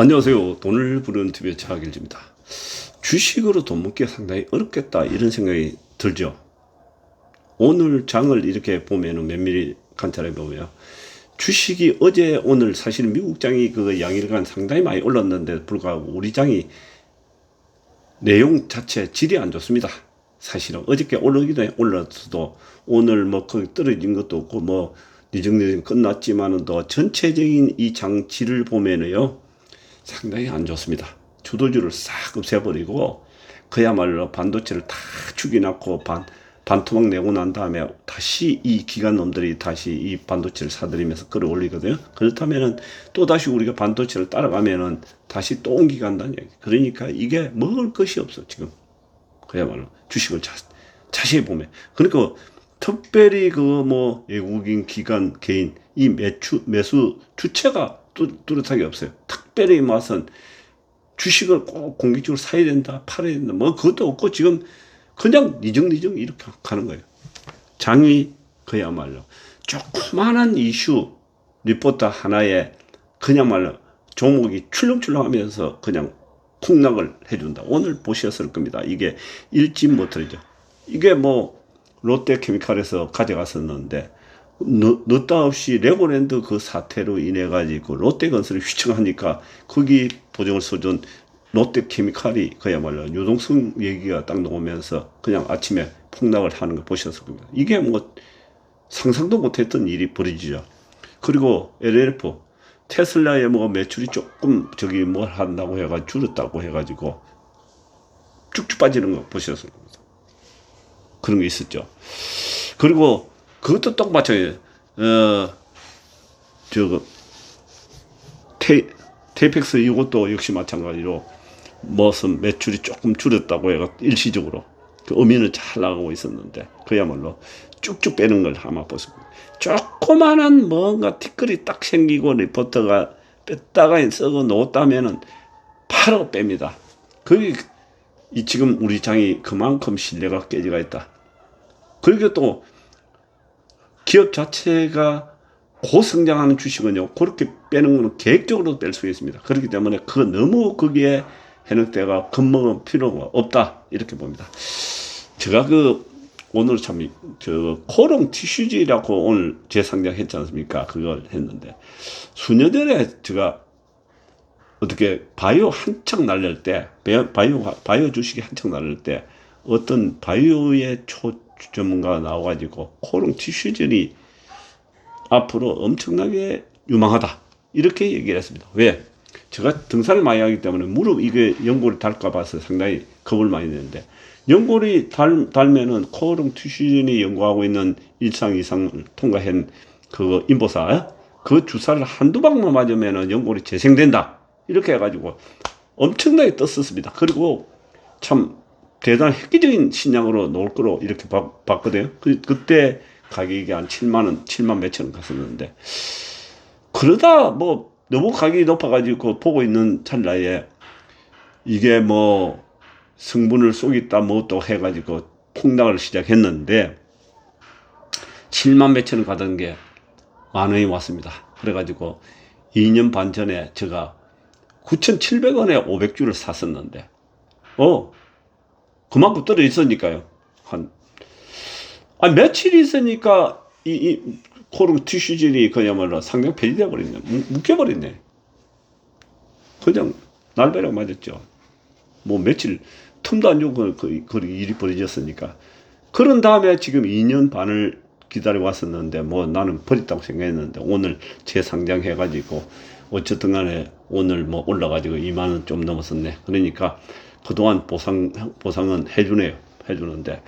안녕하세요. 돈을 부르는 TV의 차길지입니다. 주식으로 돈 먹기 상당히 어렵겠다 이런 생각이 들죠. 오늘 장을 이렇게 보면은 면밀히 관찰해 보면 주식이 어제 오늘 사실 미국 장이 그 양일간 상당히 많이 올랐는데 불구하고 우리 장이 내용 자체 질이 안 좋습니다. 사실은 어저께 올라기도 해 올랐어도 오늘 뭐 거기 떨어진 것도 없고 뭐 니정니정 끝났지만은 더 전체적인 이 장치를 보면은요 상당히 안 좋습니다. 주도주를 싹 없애버리고 그야말로 반도체를 다 죽여놨고 반 반토막 내고 난 다음에 다시 이 기관 놈들이 다시 이 반도체를 사들이면서 끌어올리거든요. 그렇다면은 또 다시 우리가 반도체를 따라가면은 다시 또 옮기간다는 얘기. 그러니까 이게 먹을 것이 없어 지금. 그야말로 주식을 자, 자세히 보면. 그러니까 특별히 그 뭐 외국인 기관 개인 이 매추 매수 주체가 뚜, 뚜렷하게 없어요. 특별히 무슨 주식을 꼭 공격적으로 사야 된다, 팔아야 된다, 뭐 그것도 없고 지금 그냥 니정니정 이렇게 가는 거예요. 장이 그야말로 조그마한 이슈 리포터 하나에 그냥말로 종목이 출렁출렁하면서 그냥 폭락을 해준다. 오늘 보셨을 겁니다. 이게 일진 모터죠. 이게 뭐 롯데케미칼에서 가져갔었는데 느, 느닷없이 레고랜드 그 사태로 인해 가지고 롯데건설을 휘청하니까 거기 보증을 써준 롯데케미칼이 그야말로 유동성 얘기가 딱 나오면서 그냥 아침에 폭락을 하는 걸 보셨을 겁니다. 이게 뭐 상상도 못했던 일이 벌어지죠. 그리고 LLF 테슬라의 뭐 매출이 조금 저기 뭘 한다고 해가 줄었다고 해가지고 쭉쭉 빠지는 거 보셨을 겁니다. 그런 게 있었죠. 그리고 그것도 딱 마찬가지예요. 어, 저거, 테, 테이펙스 이것도 역시 마찬가지로 무슨 매출이 조금 줄었다고 해가 일시적으로 그 의미는 잘 나가고 있었는데 그야말로 쭉쭉 빼는 걸 아마 거예요. 조그만한 뭔가 티끌이 딱 생기고 리포터가 뺐다가 썩어 놓았다면은 바로 뺍니다. 그게 이 지금 우리 장이 그만큼 신뢰가 깨지가 있다. 그리고 또 기업 자체가 고성장하는 주식은요, 그렇게 빼는 거는 계획적으로 뺄 수 있습니다. 그렇기 때문에 그 너무 거기에 때가 겁먹을 필요가 없다. 이렇게 봅니다. 제가 그, 오늘 참, 저, 코롱 티슈지라고 오늘 재상장했지 않습니까? 그걸 했는데, 수년 전에 제가 어떻게 바이오 한창 날릴 때, 바이오, 바이오 주식이 한창 날릴 때, 어떤 바이오의 초 전문가가 나와가지고, 코롱 티슈젤이 앞으로 엄청나게 유망하다. 이렇게 얘기를 했습니다. 왜? 제가 등산을 많이 하기 때문에 무릎 이게 연골이 닳까 봐서 상당히 겁을 많이 내는데 연골이 달, 달면은 코롱 티슈전이 연구하고 있는 일상 이상을 통과한 그 인보사 그 주사를 한두 방만 맞으면은 연골이 재생된다. 이렇게 해가지고 엄청나게 떴었습니다. 그리고 참 대단한 획기적인 신약으로 나올 거로 이렇게 봤, 봤거든요. 그, 그때 가격이 한 7만 원, 7만 몇천 원 갔었는데 그러다 뭐 너무 가격이 높아가지고 보고 있는 찰나에 이게 뭐 성분을 쏘겠다 뭐 또 해가지고 폭락을 시작했는데 7만 몇천 원 가던 게 만 원이 왔습니다. 그래가지고 2년 반 전에 제가 9,700원에 500주를 샀었는데 어 그만큼 떨어 있으니까요. 한 아, 며칠 있으니까 이, 이 코르 티슈질이 그야말로 상당 폐지돼 버렸네. 묶여버렸네. 그냥 날벼락 맞았죠. 뭐 며칠 틈도 안 주고 그, 그, 그 일이 벌어졌으니까. 그런 다음에 지금 2년 반을 기다려 왔었는데 뭐 나는 버렸다고 생각했는데 오늘 재상장 해가지고 어쨌든 간에 오늘 뭐 올라가지고 2만 원 좀 넘었었네. 그러니까 그동안 보상, 보상은 해주네요. 해주는데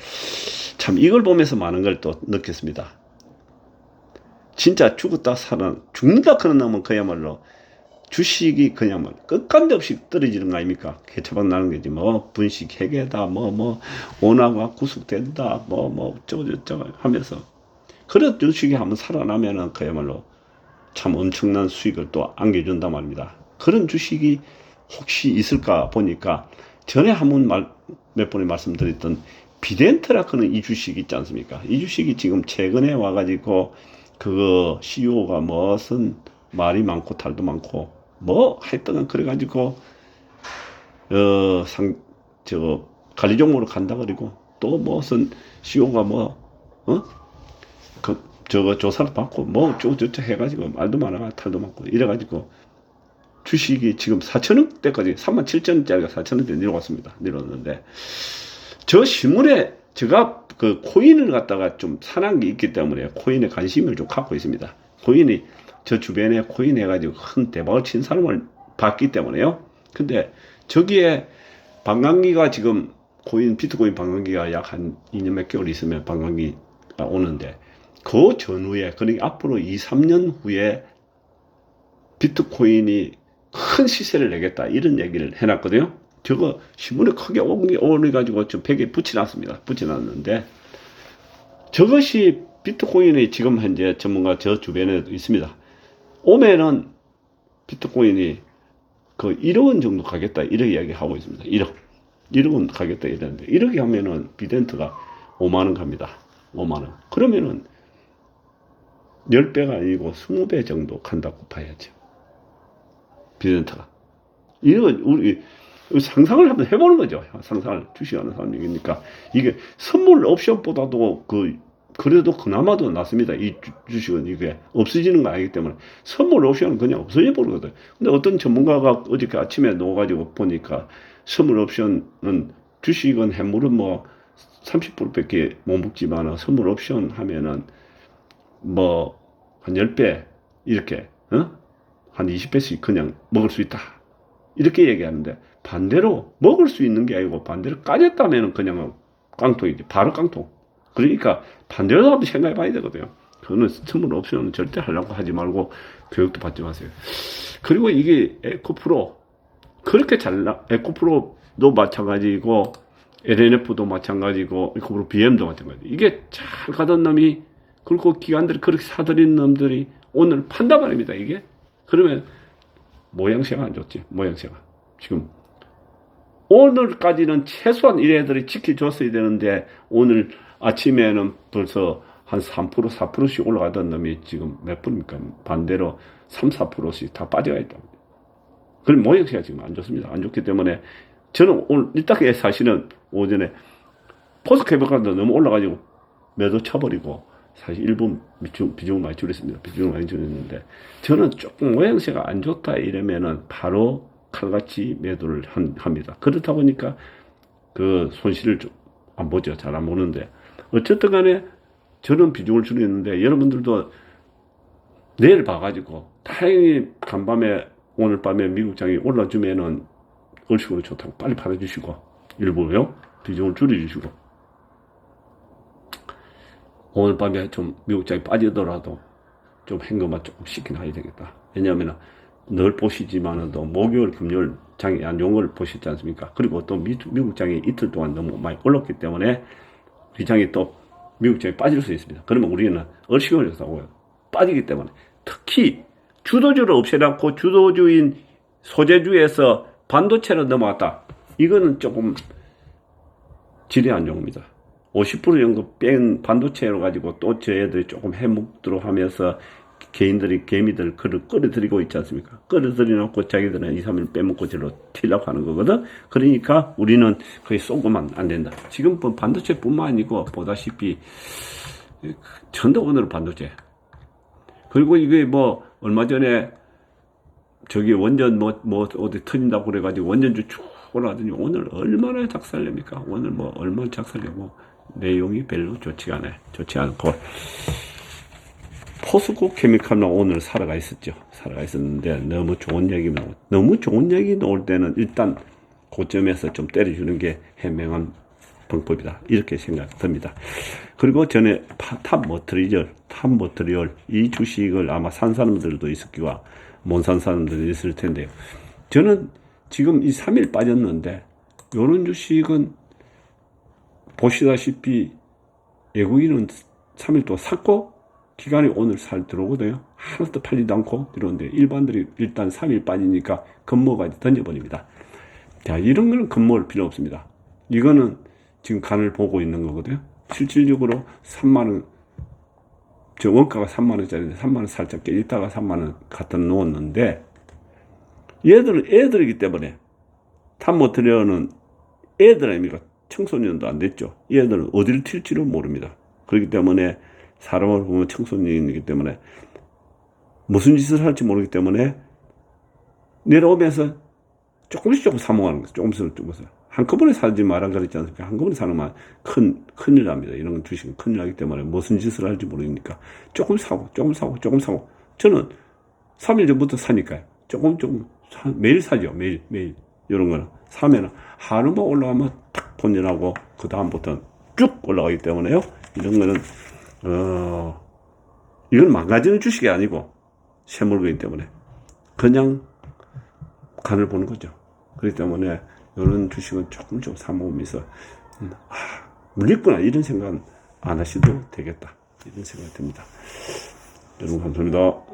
참 이걸 보면서 많은 걸 또 느꼈습니다. 진짜 죽었다 살아 죽는다 그런 놈은 그야말로 주식이 그야말로 끝간데 없이 떨어지는 거 아닙니까? 개처방 나는 거지. 뭐 분식 회계다, 뭐 뭐 원화가 구속된다, 뭐 뭐 어쩌고 저쩌고 하면서 그런 주식이 한번 살아나면은 그야말로 참 엄청난 수익을 또 안겨준단 말입니다. 그런 주식이 혹시 있을까 보니까 전에 한번 몇 번에 말씀드렸던 비덴트라크는 이 주식 있지 않습니까? 이 주식이 지금 최근에 와가지고 그거 CEO가 무슨 말이 많고 탈도 많고 뭐 하여튼 그래가지고 어 상 저거 관리 종목으로 간다 그리고 또 무슨 CEO가 뭐 어? 그 저거 조사를 받고 뭐 어쩌고저쩌고 해가지고 말도 많아 탈도 많고 이래가지고 주식이 지금 4천원대까지 3만 7천원짜리가 4천원대 내려갔습니다. 내려왔는데 저 신문에 제가 그 코인을 갖다가 좀 사는 게 있기 때문에 코인에 관심을 좀 갖고 있습니다. 코인이 저 주변에 코인 해가지고 큰 대박을 친 사람을 봤기 때문에요. 근데 저기에 반감기가 지금 코인 비트코인 반감기가 약 한 2년 몇 개월 있으면 반감기가 오는데 그 전후에 그러니까 앞으로 2, 3년 후에 비트코인이 큰 시세를 내겠다 이런 얘기를 해놨거든요. 저거 신문에 크게 올려 가지고 저 벽에 붙여놨습니다. 붙여놨는데 저것이 비트코인이 지금 현재 전문가 저 주변에 있습니다. 오면은 비트코인이 그 1억 원 정도 가겠다 이렇게 이야기하고 있습니다. 1억. 1억 원 가겠다 이랬는데 1억이 하면은 비덴트가 5만 원 갑니다. 5만 원. 그러면은 10배가 아니고 20배 정도 간다고 봐야죠. 비덴트가. 이건 우리 상상을 한번 해보는 거죠. 상상을 주시하는 사람이니까 이게 선물 옵션보다도 그 그래도 그나마도 낫습니다. 이 주, 식은 이게 없어지는 거 아니기 때문에 선물 옵션은 그냥 없어져 버리거든. 근데 어떤 전문가가 어저께 아침에 넣어가지고 보니까 선물 옵션은 주식은 해물은 뭐 30%밖에 못 먹지만 선물 옵션 하면은 뭐 한 10배 이렇게 어? 한 20배씩 그냥 먹을 수 있다. 이렇게 얘기하는데 반대로 먹을 수 있는 게 아니고 반대로 까졌다면 그냥 깡통이지. 바로 깡통. 그러니까 반대로 한번 생각해 봐야 되거든요. 그거는 선물 옵션은 절대 하려고 하지 말고 교육도 받지 마세요. 그리고 이게 에코프로 그렇게 잘 나, 에코프로도 마찬가지고 LNF도 마찬가지고 에코프로 BM도 마찬가지. 이게 잘 가던 놈이 그리고 기관들이 그렇게 사들인 놈들이 오늘 판단 말입니다. 이게 그러면 모양새가 안 좋지. 모양새가 지금 오늘까지는 최소한 이래들이 지켜줬어야 되는데 오늘 아침에는 벌써 한 3%, 4%씩 올라가던 놈이 지금 몇 분입니까? 반대로 3, 4%씩 다 빠져가 있다. 그럼 모양새가 지금 안 좋습니다. 안 좋기 때문에 저는 오늘 이따게 사실은 오전에 포스캐버가도 너무 올라가지고 매도 쳐버리고 사실 일부 비중, 비중을 많이 줄였습니다. 비중을 많이 줄였는데 저는 조금 모양새가 안 좋다 이러면은 바로 칼같이 매도를 한, 합니다. 그렇다 보니까 그 손실을 좀 안 보죠. 잘 안 보는데 어쨌든 간에 저는 비중을 줄였는데 여러분들도 내일 봐가지고 다행히 간밤에 오늘 밤에 미국장이 올라주면은 얼씨구로 좋다고 빨리 팔아주시고 일부요 비중을 줄여주시고 오늘 밤에 좀 미국장이 빠지더라도 좀 현금화 조금 시켜놔야 되겠다. 왜냐하면 늘 보시지만은 또 목요일, 금요일 장이 안걸 보셨지 않습니까? 그리고 또 미, 미국 장이 이틀 동안 너무 많이 올랐기 때문에 이 장이 또 미국 장이 빠질 수 있습니다. 그러면 우리는 얼씨구를 사고요. 빠지기 때문에 특히 주도주를 없애놓고 주도주인 소재주에서 반도체로 넘어왔다. 이거는 조금 질이 안 좋습니다. 50% 정도 뺀 반도체로 가지고 또 저애들이 조금 해먹도록 하면서 개인들이 개미들 그를 끌어들이고 있지 않습니까? 끌어들여 놓고 자기들은 2, 3일 빼먹고 저로 튀려고 하는 거거든? 그러니까 우리는 거의 쏘고만 안 된다. 지금 뭐 반도체 뿐만 아니고 보다시피 전도 오늘 반도체. 그리고 이게 뭐 얼마 전에 저기 원전 뭐, 뭐 어디 터진다고 그래가지고 원전주 쭉 올라가더니 오늘 얼마나 작살냅니까? 오늘 뭐 얼마나 작살내고 내용이 별로 좋지가 않아요. 좋지 않고. 포스코 케미칼은 오늘 살아가 있었죠. 살아가 있었는데 너무 좋은 얘기 나오 너무 좋은 얘기 나올 때는 일단 고점에서 좀 때려주는 게 현명한 방법이다. 이렇게 생각 듭니다. 그리고 전에 탑 머트리얼, 탑 머트리얼 이 주식을 아마 산 사람들도 있을 기와 못 산 사람들도 있을 텐데요. 저는 지금 이 3일 빠졌는데 요런 주식은 보시다시피 외국인은 3일 또 샀고 기간이 오늘 살 들어오거든요. 하나도 팔리도 않고 들어오는데 일반들이 일단 3일 빠지니까 겁먹어 던져버립니다. 자, 이런 거는 겁먹을 필요 없습니다. 이거는 지금 간을 보고 있는 거거든요. 실질적으로 3만원, 저 원가가 3만원짜리인데 3만원 살짝 깨있다가 3만원 갖다 놓았는데 얘들은 애들이기 때문에 탐모 트레어는 애들 아닙니까? 청소년도 안 됐죠. 얘들은 어디를 튈지를 모릅니다. 그렇기 때문에 사람을 보면 청소년이기 때문에 무슨 짓을 할지 모르기 때문에 내려오면서 조금씩 조금 사모하는 거죠. 조금씩 조금씩. 한꺼번에 사지 말아 그랬지 않습니까? 한꺼번에 사는 말 큰, 큰일 납니다. 이런 주식은 큰일 나기 때문에 무슨 짓을 할지 모르니까 조금 사고, 조금 사고, 조금 사고. 저는 3일 전부터 사니까요. 조금, 조금, 사- 매일 사죠. 매일, 매일. 이런 거는. 사면은 하루만 올라가면 탁 본전하고, 그 다음부터는 쭉 올라가기 때문에요. 이런 거는, 어, 이건 망가지는 주식이 아니고, 새 물건이기 때문에. 그냥 간을 보는 거죠. 그렇기 때문에 이런 주식은 조금 좀 사모으면서 음, 아, 물리구나 이런 생각 안 하셔도 되겠다 이런 생각이 듭니다. 여러분 감사합니다.